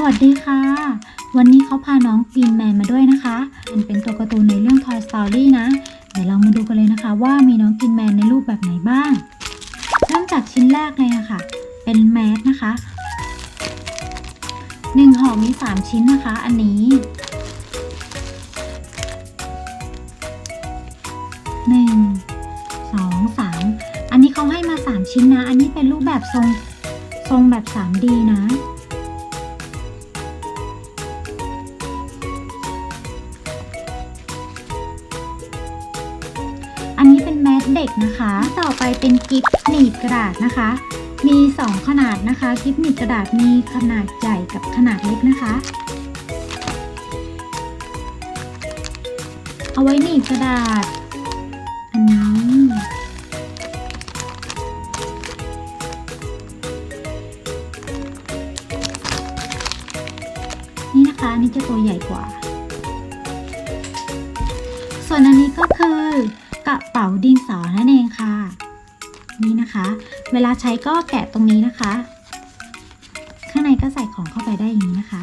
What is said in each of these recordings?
สวัสดีค่ะ วันนี้เขาพาน้องกรีนแมนมาด้วยนะคะมันเป็นตัวการ์ตูนในเรื่อง Toy Story นะ เดี๋ยวเรามาดูกันเลยนะคะ ว่ามีน้องกรีนแมนในรูปแบบไหนบ้าง เริ่มจากชิ้นแรกเลยอะค่ะเป็นแมสนะคะหนึ่งห่อมี 3 ชิ้นนะคะ อันนี้หนึ่งสองสามอันนี้เขาให้มา 3 ชิ้นนะ อันนี้เป็นรูปแบบทรงทรงแบบ 3D นะ มสเด็กนะคะ ต่อไปเป็นกิฟต์หนีบกระดาษนะคะ มี 2 ขนาดนะคะกิฟต์หนีบกระดาษมีขนาดใหญ่กับขนาดเล็กนะคะ เอาไว้หนีบกระดาษ อันนี้นี่นะคะนี่จะตัวใหญ่กว่า ส่วนอันนี้ก็คือ กระเป๋าดินสอนั่นเองค่ะ นี่นะคะ เวลาใช้ก็แกะตรงนี้นะคะ ข้างในก็ใส่ของเข้าไปได้อย่างนี้นะคะ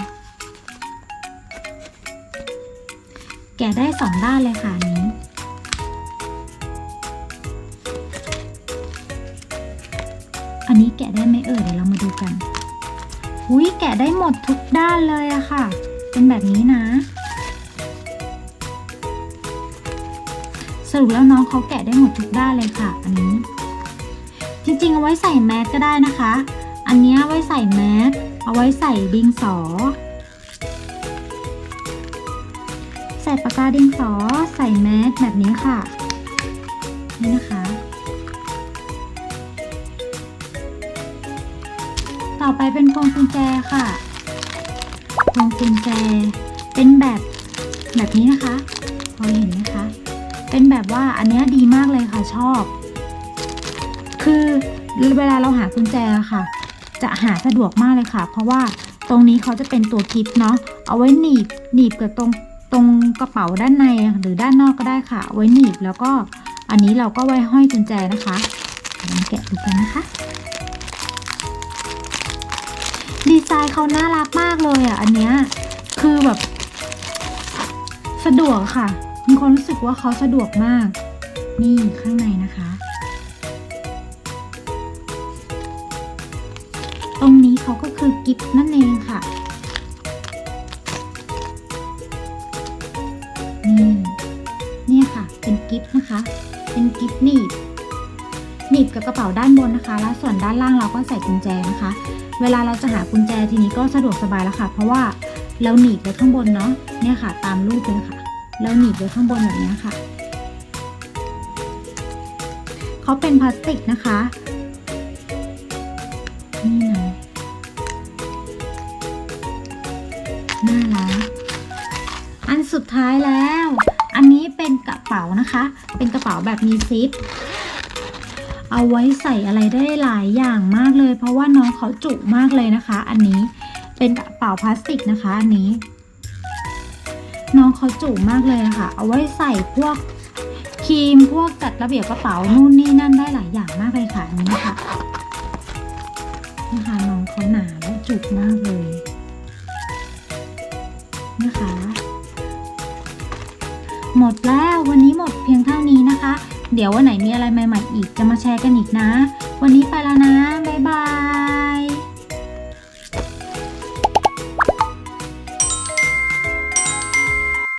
แกะได้สองด้านเลยค่ะนนี้อันนี้แกะได้ไหมเอ่ยเดี๋ยวเรามาดูกัน อุ้ยแกะได้หมดทุกด้านเลยอะค่ะ เป็นแบบนี้นะ รุปแล้วน้องเขาแกะได้หมดทุกด้านเลยค่ะ อันนี้ จริงๆเอาไว้ใส่แมสก็ได้นะคะ อันนี้ไว้ใส่แมสเอาไว้ใส่ดิงสอ ใส่ปากกาดิงสอใส่แมสแบบนี้ค่ะ นี่นะคะ ต่อไปเป็นพวงกุญแจค่ะพวงกุญแจเป็นแบบแบบนี้นะคะพอเห็นไหมคะ เป็นแบบว่าอันเนี้ยดีมากเลยค่ะชอบ คือเวลาเราหากุญแจอะค่ะ จะหาสะดวกมากเลยค่ะ เพราะว่าตรงนี้เขาจะเป็นตัวกิฟต์เนาะเอาไว้หนีบหนีบกับตรงตรงกระเป๋าด้านในหรือด้านนอกก็ได้ค่ะเอาไว้หนีบแล้วก็อันนี้เราก็ไว้ห้อยกุญแจนะคะลองแกะดูกันนะคะ ดีไซน์เขาน่ารักมากเลยอะอันเนี้ยคือแบบ สะดวกค่ะ มีความรู้สึกว่าเขาสะดวกมาก นี่ข้างในนะคะ ตรงนี้เขาก็คือกิฟต์นั่นเองค่ะ นี่เนี่ยค่ะ เป็นกิฟต์นะคะ เป็นกิฟต์หนีบหนีบกับกระเป๋าด้านบนนะคะ แล้วส่วนด้านล่างเราก็ใส่กุญแจนะคะ เวลาเราจะหากุญแจทีนี้ก็สะดวกสบายแล้วค่ะ เพราะว่าเราหนีบไว้ข้างบนเนาะเนี่ยค่ะ ตามรูปเลยค่ะ เราหนีบไว้ข้างบนแบบนี้ค่ะเขาเป็นพลาสติกนะคะนี่นะน่ารักอันสุดท้ายแล้ว อันนี้เป็นกระเป๋านะคะ เป็นกระเป๋าแบบมีซิปเอาไว้ใส่อะไรได้หลายอย่างมากเลย เพราะว่าน้องเขาจุมากเลยนะคะ อันนี้เป็นกระเป๋าพลาสติกนะคะ อันนี้ น้องเขาจุมากเลยอะค่ะ เอาไว้ใส่พวกครีมพวกจัดระเบียบกระเป๋านู่นนี่นั่นได้หลายอย่างมากเลยค่ะอันนี้ค่ะนะคะน้องเขาหนาและจุกมากเลยนะคะ หมดแล้ววันนี้หมดเพียงเท่านี้นะคะ เดี๋ยววันไหนมีอะไรใหม่ ๆ อีกจะมาแชร์กันอีกนะ วันนี้ไปแล้วนะ